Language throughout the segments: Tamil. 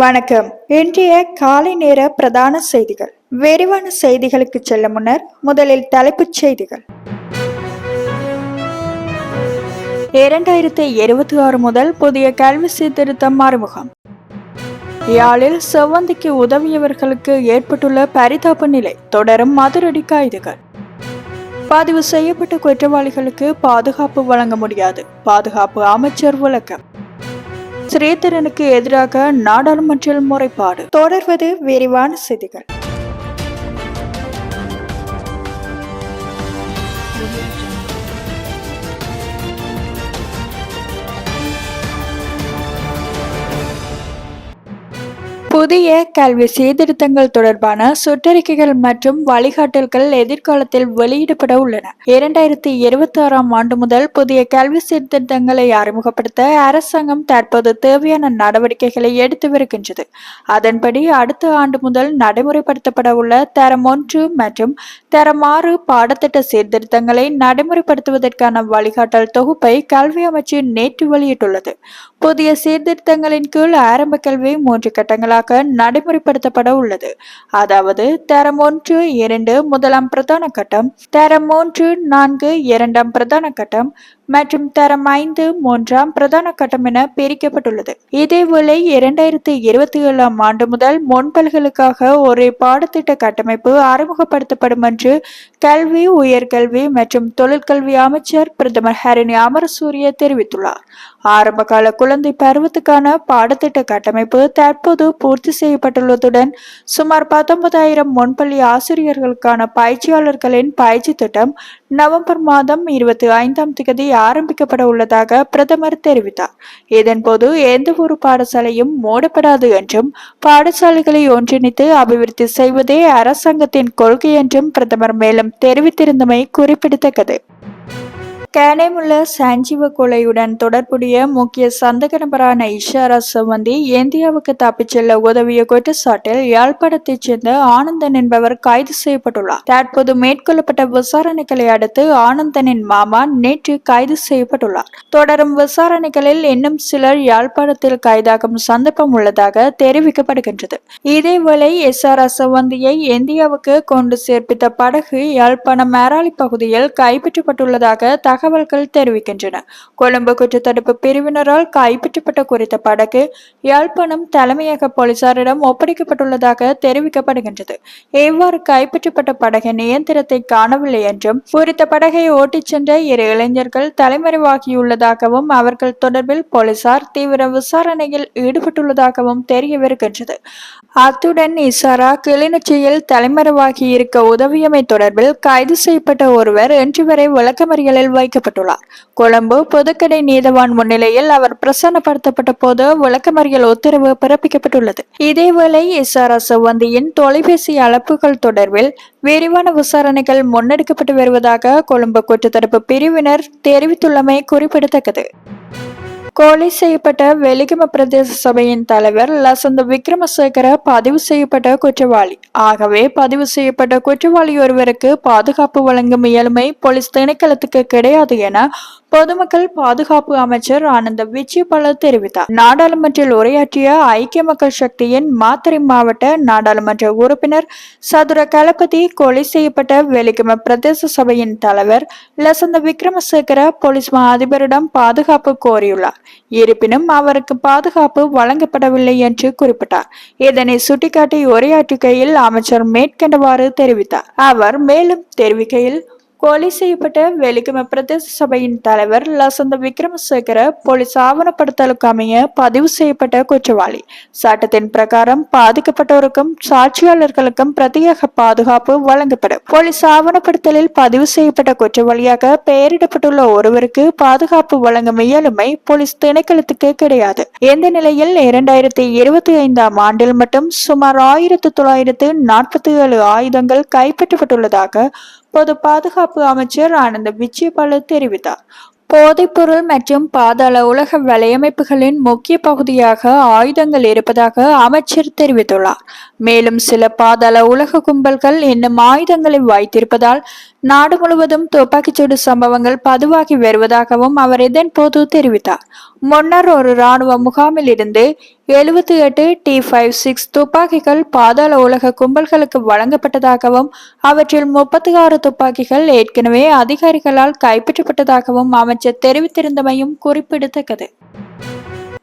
வணக்கம். இன்றைய காலை நேர பிரதான செய்திகள். விரிவான செய்திகளுக்கு செல்ல முன்னர் முதலில் தலைப்புச் செய்திகள். இரண்டாயிரத்தி இருபத்தி ஆறு முதல் புதிய கல்வி சீர்திருத்தம் அறிமுகம் யாழில் செவ்வந்திக்கு உதவியவர்களுக்கு ஏற்பட்டுள்ள பரிதாப நிலை தொடரும் மதுரடி கைதுகள். பதிவு செய்யப்பட்ட குற்றவாளிகளுக்கு பாதுகாப்பு வழங்க முடியாது. பாதுகாப்பு அமைச்சர் விளக்கம். ஸ்ரீதரனுக்கு எதிராக நாடாளுமன்றில் முறைப்பாடு. தொடர்வது விரிவான செய்திகள். புதிய கல்வி சீர்திருத்தங்கள் தொடர்பான சுற்றறிக்கைகள் மற்றும் வழிகாட்டல்கள் எதிர்காலத்தில் வெளியிடப்பட உள்ளன. இரண்டாயிரத்தி இருபத்தி ஆறாம் ஆண்டு முதல் புதிய கல்வி சீர்திருத்தங்களை அறிமுகப்படுத்த அரசாங்கம் தற்போது தேவையான நடவடிக்கைகளை எடுத்து வருகின்றது. அதன்படி அடுத்த ஆண்டு முதல் நடைமுறைப்படுத்தப்பட உள்ள தரம் ஒன்று மற்றும் தரம் ஆறு பாடத்திட்ட சீர்திருத்தங்களை நடைமுறைப்படுத்துவதற்கான வழிகாட்டல் தொகுப்பை கல்வி அமைச்சு நேற்று வெளியிட்டுள்ளது. புதிய சீர்திருத்தங்களின் கீழ் ஆரம்ப கல்வி மூன்று கட்டங்களாக முறையாக நடைமுறைப்படுத்தப்பட உள்ளது. அதாவது தரம் ஒன்று இரண்டு முதலாம் பிரதான கட்டம் தரம் மூன்று நான்கு இரண்டாம் பிரதான கட்டம் மற்றும் தரம் ஐந்து மூன்றாம் பிரதான கட்டம் என பிரிக்கப்பட்டுள்ளது. இதேவேளை இரண்டாயிரத்தி இருபத்தி ஏழாம் ஆண்டு முதல் முன்பல்களுக்காக ஒரு பாடத்திட்ட கட்டமைப்பு அறிமுகப்படுத்தப்படும் என்று கல்வி உயர்கல்வி மற்றும் தொழிற்கல்வி அமைச்சர் பிரதமர் ஹரிணி அமரசூரிய தெரிவித்துள்ளார். ஆரம்பகால குழந்தை பருவத்துக்கான பாடத்திட்ட கட்டமைப்பு தற்போது பூர்த்தி செய்யப்பட்டுள்ளதுடன் சுமார் பத்தொன்பதாயிரம் முன்பள்ளி ஆசிரியர்களுக்கான பயிற்சியாளர்களின் பயிற்சி திட்டம் நவம்பர் மாதம் இருபத்தி ஐந்தாம் தேதி ஆரம்பிக்கப்பட உள்ளதாக பிரதமர் தெரிவித்தார். இதன்போது எந்த ஒரு பாடசாலையும் மூடப்படாது என்றும் பாடசாலைகளை ஒன்றிணைத்து அபிவிருத்தி செய்வதே அரசாங்கத்தின் கொள்கை என்றும் பிரதமர் மேலும் தெரிவித்திருந்தமை குறிப்பிடத்தக்கது. கேனேமுள்ள சஞ்சீவ கொலையுடன் தொடர்புடைய முக்கிய சந்தக நபரான இஷாரா சம்பந்தி இந்தியாவுக்கு தப்பிச் செல்ல உதவிய குற்றச்சாட்டில் யாழ்ப்பாணத்தைச் சேர்ந்த ஆனந்தன் என்பவர் கைது செய்யப்பட்டுள்ளார். தற்போது மேற்கொள்ளப்பட்ட விசாரணைகளை அடுத்து ஆனந்தனின் மாமா நேற்று கைது செய்யப்பட்டுள்ளார். தொடரும் விசாரணைகளில் இன்னும் சிலர் யாழ்ப்பாணத்தில் கைதாகும் சந்தர்ப்பம் உள்ளதாக தெரிவிக்கப்படுகின்றது. இதேவேளை எஸ்ஆர்ஆர் சம்பந்தியை சவந்தியை இந்தியாவுக்கு கொண்டு சேர்ப்பித்த படகு யாழ்ப்பாணம் மேராளி பகுதியில் கைப்பற்றப்பட்டுள்ளதாக தகவல்கள் தெரிவிக்கின்றன. கொழும்பு குற்றத்தடுப்பு பிரிவினரால் கைப்பற்றப்பட்ட குறித்த படகு யாழ்ப்பாணம் தலைமையக போலீசாரிடம் ஒப்படைக்கப்பட்டுள்ளதாக தெரிவிக்கப்படுகின்றது. இவ்வாறு கைப்பற்றப்பட்ட படகின் இயந்திரத்தை காணவில்லை என்றும் குறித்த படகை ஓட்டிச் சென்ற இரு இளைஞர்கள் தலைமறைவாகியுள்ளதாகவும் அவர்கள் தொடர்பில் போலீசார் தீவிர விசாரணையில் ஈடுபட்டுள்ளதாகவும் தெரியவிருக்கின்றது அத்துடன் இசாரா கிளிநொச்சியில் தலைமறைவாகி இருக்க உதவியமை தொடர்பில் கைது செய்யப்பட்ட ஒருவர் இன்று வரை விளக்கமறியலில் வைக்கப்பட்டுள்ளார். கொழும்பு பொதுக்கடை நீதவான் முன்னிலையில் அவர் பிரசன்னப்படுத்தப்பட்ட போது விளக்கமறியல் உத்தரவு பிறப்பிக்கப்பட்டுள்ளது. இதேவேளை எஸ்ஆர்எஸ் வந்தியின் தொலைபேசி அழைப்புகள் தொடர்பில் விரிவான விசாரணைகள் முன்னெடுக்கப்பட்டு வருவதாக கொழும்பு குற்றத்தடுப்பு பிரிவினர் தெரிவித்துள்ளமை குறிப்பிடத்தக்கது. கொலை செய்யப்பட்ட வெலிகம பிரதேச சபையின் தலைவர் லசந்த விக்ரமசேகர பதிவு செய்யப்பட்ட குற்றவாளி. ஆகவே பதிவு செய்யப்பட்ட குற்றவாளி ஒருவருக்கு பாதுகாப்பு வழங்கும் இயலுமை போலீஸ் திணைக்களத்துக்கு கிடையாது என பொதுமக்கள் பாதுகாப்பு அமைச்சர் ஆனந்த விஜயபால தெரிவித்தார். நாடாளுமன்றில் உரையாற்றிய ஐக்கிய மக்கள் சக்தியின் மாத்திரை மாவட்ட நாடாளுமன்ற உறுப்பினர் சதுர கலபதி கொலை செய்யப்பட்ட வெலிகம பிரதேச சபையின் தலைவர் லசந்த விக்ரமசேகர போலீஸ் மா அதிபரிடம் பாதுகாப்பு கோரியுள்ளார். இருப்பினும் அவருக்கு பாதுகாப்பு வழங்கப்படவில்லை என்று குறிப்பிட்டார். இதனை சுட்டிக்காட்டி உரையாற்றுகையில் அமைச்சர் மேற்கண்டவாறு தெரிவித்தார். அவர் மேலும் தெரிவிக்கையில் கொலை செய்யப்பட்ட வெலிகம பிரதேச சபையின் தலைவர் லசந்த விக்ரமசேகர போலீஸ் ஆவணப்படுத்தலுக்கு அமைய பதிவு செய்யப்பட்ட குற்றவாளி. சட்டத்தின் பிரகாரம் பாதிக்கப்பட்டோருக்கும் சாட்சியாளர்களுக்கும் பிரத்யேக பாதுகாப்பு வழங்கப்படும். போலீஸ் ஆவணப்படுத்தலில் பதிவு செய்யப்பட்ட குற்றவாளியாக பெயரிடப்பட்டுள்ள ஒருவருக்கு பாதுகாப்பு வழங்கும் இயலுமை போலீஸ் திணைக்களத்துக்கு கிடையாது. இந்த நிலையில் இரண்டாயிரத்தி இருபத்தி ஐந்தாம் ஆண்டில் மட்டும் சுமார் ஆயிரத்து தொள்ளாயிரத்து நாற்பத்தி ஏழு ஆயுதங்கள் கைப்பற்றப்பட்டுள்ளதாக பொது பாதுகாப்பு அமைச்சர் ஆனந்த விஜயபால தெரிவித்தார். போதைப்பொருள் மற்றும் பாதாள உலக வலையமைப்புகளின் முக்கிய பகுதியாக ஆயுதங்கள் இருப்பதாக அமைச்சர் தெரிவித்துள்ளார். மேலும் சில பாதாள உலக கும்பல்கள் இன்னும் ஆயுதங்களை வைத்திருப்பதால் நாடு முழுவதும் துப்பாக்கிச்சூடு சம்பவங்கள் பதிவாகி வருவதாகவும் அவர் இதன்போது தெரிவித்தார். முன்னர் ஒரு ராணுவ முகாமில் இருந்து எழுபத்தி எட்டு டி ஃபைவ் சிக்ஸ் துப்பாக்கிகள் பாதாள உலக கும்பல்களுக்கு வழங்கப்பட்டதாகவும் அவற்றில் முப்பத்தி ஆறு துப்பாக்கிகள் ஏற்கனவே அதிகாரிகளால் கைப்பற்றப்பட்டதாகவும் அமைச்சர் தெரிவித்திருந்தமையும் குறிப்பிடத்தக்கது.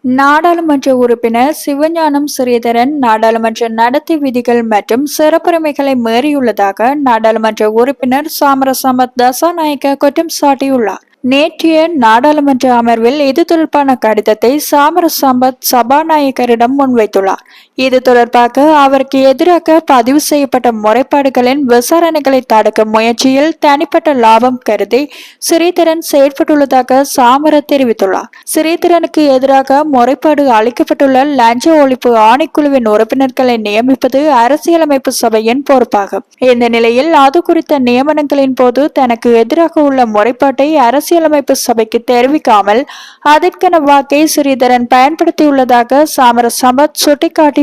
நாடாளுமன்ற உறுப்பினர் சிவஞானம் ஸ்ரீதரன் நாடாளுமன்ற நடத்தை விதிகள் மற்றும் சிறப்புரிமைகளை மீறியுள்ளதாக நாடாளுமன்ற உறுப்பினர் சாமரசமத் தசாநாயக்க குற்றம் சாட்டியுள்ளார். நேற்றைய நாடாளுமன்ற அமர்வில் இது தொடர்பான கடிதத்தை சாமரசம்பத் சபாநாயகரிடம் முன்வைத்துள்ளார். இது தொடர்பாக அவருக்கு எதிராக பதிவு செய்யப்பட்ட முறைப்பாடுகளின் விசாரணைகளை தடுக்கும் முயற்சியில் தனிப்பட்ட லாபம் கருதி சிறீதரன் செயற்பட்டுள்ளதாக சாமர தெரிவித்துள்ளார். சிறீதரனுக்கு எதிராக முறைப்பாடு அளிக்கப்பட்டுள்ள லஞ்ச ஒழிப்பு ஆணைக்குழுவின் உறுப்பினர்களை நியமிப்பது அரசியலமைப்பு சபையின் பொறுப்பாகும். இந்த நிலையில் அது குறித்த நியமனங்களின் போது தனக்கு எதிராக உள்ள முறைப்பாட்டை அரசியலமைப்பு சபைக்கு தெரிவிக்காமல் அதற்கென வாக்கை ஸ்ரீதரன் பயன்படுத்தியுள்ளதாக சாமர சம்பத்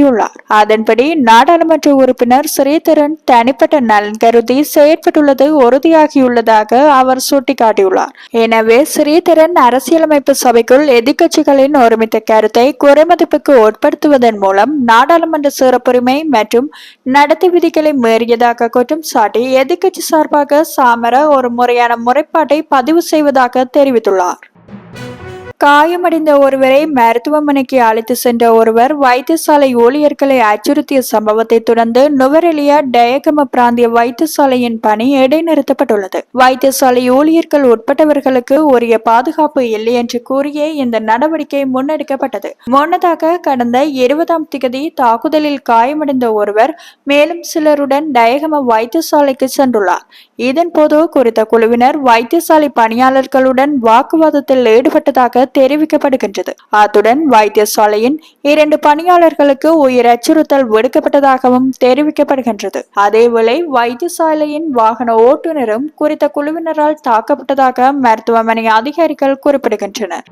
கூறியுள்ளார். அதன்படி நாடாளுமன்ற உறுப்பினர் ஸ்ரீதரன் தனிப்பட்ட நலன் கருதி செயற்பட்டுள்ளது உறுதியாகியுள்ளதாக அவர் சுட்டிக்காட்டியுள்ளார். எனவே ஸ்ரீதரன் அரசியலமைப்பு சபைக்குள் எதிர்கட்சிகளின் ஒருமித்த கருத்தை குறைமதிப்புக்கு உட்படுத்துவதன் மூலம் நாடாளுமன்ற சிறப்புரிமை மற்றும் நடத்தை விதிகளை மீறியதாக குற்றம் சாட்டி எதிர்கட்சி சார்பாக சாமர ஒரு முறையான முறைப்பாட்டை பதிவு செய்வதாக தெரிவித்துள்ளார். காயமடைந்த ஒருவரை மருத்துவமனைக்கு அழைத்து சென்ற ஒருவர் வைத்தியசாலை ஊழியர்களை அச்சுறுத்திய சம்பவத்தை தொடர்ந்து நுவரெலியா டயகம பிராந்திய வைத்தியசாலையின் பணி இடைநிறுத்தப்பட்டுள்ளது. வைத்தியசாலை ஊழியர்கள் உட்பட்டவர்களுக்கு உரிய பாதுகாப்பு இல்லை என்று கூறிய இந்த நடவடிக்கை முன்னெடுக்கப்பட்டது. முன்னதாக கடந்த இருபதாம் திகதி தாக்குதலில் காயமடைந்த ஒருவர் மேலும் சிலருடன் டயகம வைத்தியசாலைக்கு சென்றுள்ளார். இதன்போது குறித்த குழுவினர் வைத்தியசாலை பணியாளர்களுடன் வாக்குவாதத்தில் ஈடுபட்டதாக தெரிவிக்கப்படுகின்றது. அத்துடன் வைத்தியசாலையின் இரண்டு பணியாளர்களுக்கு உயிர் அச்சுறுத்தல் விடுக்கப்பட்டதாகவும் தெரிவிக்கப்படுகின்றது. அதேவேளை வைத்தியசாலையின் வாகன ஓட்டுநரும் குறித்த குழுவினரால் தாக்கப்பட்டதாக மருத்துவமனை அதிகாரிகள் குறிப்பிடுகின்றனர்.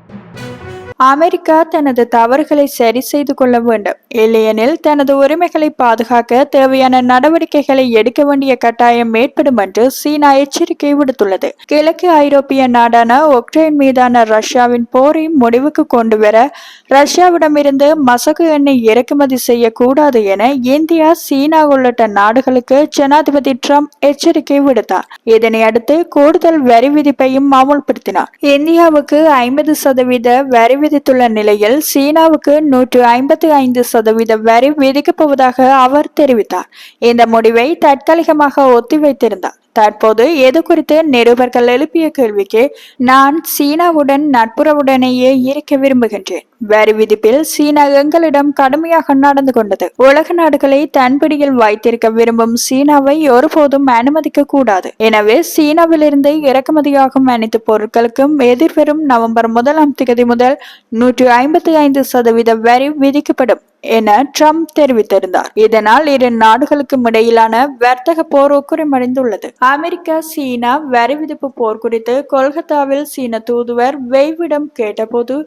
அமெரிக்கா தனது தவறுகளை சரி செய்து கொள்ள வேண்டும். இல்லையெனில் தனது உரிமைகளை பாதுகாக்க தேவையான நடவடிக்கைகளை எடுக்க வேண்டிய கட்டாயம் ஏற்படும் என்று சீனா எச்சரிக்கை விடுத்துள்ளது. கிழக்கு ஐரோப்பிய நாடான ஒக்ரைன் மீதான ரஷ்யாவின் போரை முடிவுக்கு கொண்டு வர ரஷ்யாவிடமிருந்து மசகு எண்ணெய் இறக்குமதி செய்யக்கூடாது என இந்தியா சீனா உள்ளிட்ட நாடுகளுக்கு ஜனாதிபதி ட்ரம்ப் எச்சரிக்கை விடுத்தார். இதனை அடுத்து கூடுதல் வரி விதிப்பையும் அமுல்படுத்தினார். இந்தியாவுக்கு ஐம்பது சதவீத வரி விதித்துள்ள நிலையில் சீனாவுக்கு நூற்று ஐம்பத்தி ஐந்து சதவீத வரி விதிக்கப்போவதாக அவர் தெரிவித்தார். இந்த முடிவை தற்காலிகமாக ஒத்திவைத்திருந்தார். தற்போது எது குறித்து நிருபர்கள் எழுப்பிய கேள்விக்கு நான் சீனாவுடன் நட்புறவுடனேயே இருக்க விரும்புகின்றேன். வரி விதிப்பில் சீனா எங்களிடம் கடுமையாக நடந்து கொண்டது. உலக நாடுகளை தன்பிடியில் வைத்திருக்க விரும்பும் சீனாவை ஒருபோதும் அனுமதிக்க கூடாது. எனவே சீனாவிலிருந்து இறக்குமதியாகும் அனைத்து பொருட்களுக்கும் எதிர்வரும் நவம்பர் முதலாம் தேதி முதல் நூற்றி ஐம்பத்தி ஐந்து சதவீத வரி விதிக்கப்படும். என ட்ரம்ப் தெரிவித்திருந்தார். இதனால் இரு நாடுகளுக்கும் இடையிலான வர்த்தக போர் உக்குரமடைந்துள்ளது அமெரிக்கா சீனா வரி விதிப்பு போர் குறித்து கொல்கத்தாவில் சீன தூதுவர் வெய்விடம் கேட்டபோது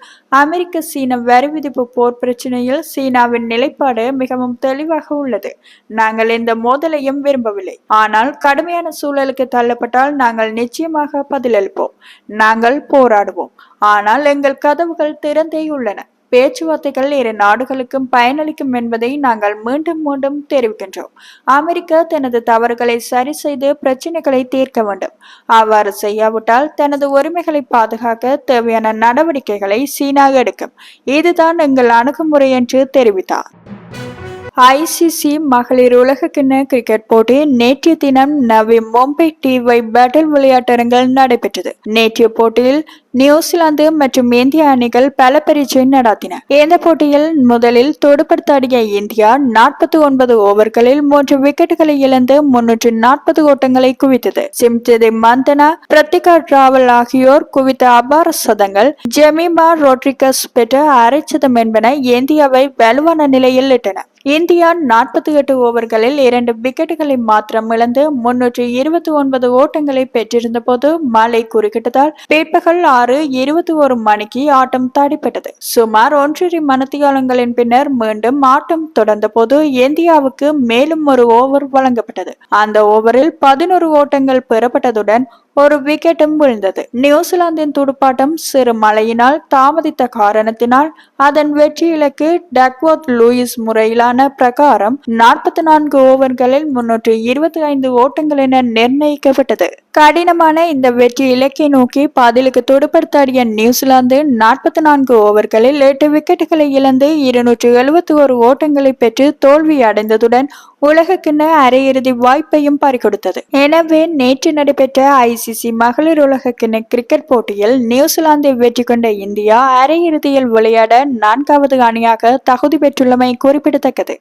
அமெரிக்க சீன வரி விதிப்பு போர் பிரச்சனையில் சீனாவின் நிலைப்பாடு மிகவும் தெளிவாக உள்ளது. நாங்கள் இந்த மோதலையும் விரும்பவில்லை. ஆனால் கடுமையான சூழலுக்கு தள்ளப்பட்டால் நாங்கள் நிச்சயமாக பதிலளிப்போம். நாங்கள் போராடுவோம். ஆனால் எங்கள் கதவுகள் திறந்தே உள்ளன பேச்சுவார்த்தைகள் இரு நாடுகளுக்கும் பயனளிக்கும் என்பதை நாங்கள் மீண்டும் மீண்டும் தெரிவிக்கின்றோம். அமெரிக்கா தனது தவறுகளை சரி செய்து பிரச்சனைகளை தீர்க்க வேண்டும். அவ்வாறு செய்யாவிட்டால் தனது உரிமைகளை பாதுகாக்க தேவையான நடவடிக்கைகளை சீனா எடுக்கும். இதுதான் எங்கள் அணுகுமுறை என்று தெரிவித்தார். ஐசிசி மகளிர் உலகக்கிண்ண கிரிக்கெட் போட்டி நேற்றைய தினம் நவி மும்பை டிவை பேட்டில் விளையாட்டரங்கில் நடைபெற்றது. நேற்றைய போட்டியில் நியூசிலாந்து மற்றும் இந்திய அணிகள் பல பரீட்சை நடாத்தின. இந்த போட்டியில் முதலில் தொடுபடுத்தாடிய இந்தியா நாற்பத்தி ஒன்பது ஓவர்களில் மூன்று விக்கெட்டுகளை இழந்து முன்னூற்று நாற்பது ஓட்டங்களை குவித்தது. சிம்திதி மந்தனா பிரத்திகா டிராவல் ஆகியோர் குவித்த அபார சதங்கள் ஜெமிமா ரோட்ரிகஸ் பெற்ற அரை சதம் என்பன இந்தியாவை வலுவான நிலையில் இட்டன. இந்தியா நாற்பத்தி எட்டு ஓவர்களில் இரண்டு விக்கெட்டுகளை மாத்திரம் இழந்து முன்னூற்றி இருபத்தி ஒன்பது ஓட்டங்களை பெற்றிருந்த போது மழை குறுக்கிட்டதால் பிற்பகல் ஆறு இருபத்தி ஒரு மணிக்கு ஆட்டம் தடைப்பட்டது. சுமார் ஒன்றரை மணித்தியாலங்களின் பின்னர் மீண்டும் ஆட்டம் தொடர்ந்த போது இந்தியாவுக்கு மேலும் ஒரு ஓவர் வழங்கப்பட்டது. அந்த ஓவரில் பதினோரு ஓட்டங்கள் பெறப்பட்டதுடன் ஒரு விக்கெட்டும் விழுந்தது. நியூசிலாந்தின் துடுப்பாட்டம் சிறு மழையினால் தாமதித்த காரணத்தினால் அதன் வெற்றி இலக்கு டக்வர்த் லூயிஸ் முறையிலான பிரகாரம் நாற்பத்தி நான்கு ஓவர்களில் முன்னூற்று இருபத்தி ஐந்து ஓட்டங்கள் என நிர்ணயிக்கப்பட்டது. கடினமான இந்த வெற்றி இலக்கை நோக்கி பாதிலுக்கு துடுப்படுத்தாடிய நியூசிலாந்து நாற்பத்தி நான்கு ஓவர்களில் எட்டு விக்கெட்டுகளை இழந்து இருநூற்று எழுபத்தி ஒரு ஓட்டங்களை பெற்று தோல்வி அடைந்ததுடன் உலகக்கிண்ண அரையிறுதி வாய்ப்பையும் பறிகொடுத்தது. எனவே நேற்று நடைபெற்ற ஐசிசி மகளிர் உலகக்கிண்ண கிரிக்கெட் போட்டியில் நியூசிலாந்தை வெற்றி கொண்ட இந்தியா அரையிறுதியில் விளையாட நான்காவது அணியாக தகுதி பெற்றுள்ளமை குறிப்பிடத்தக்கது.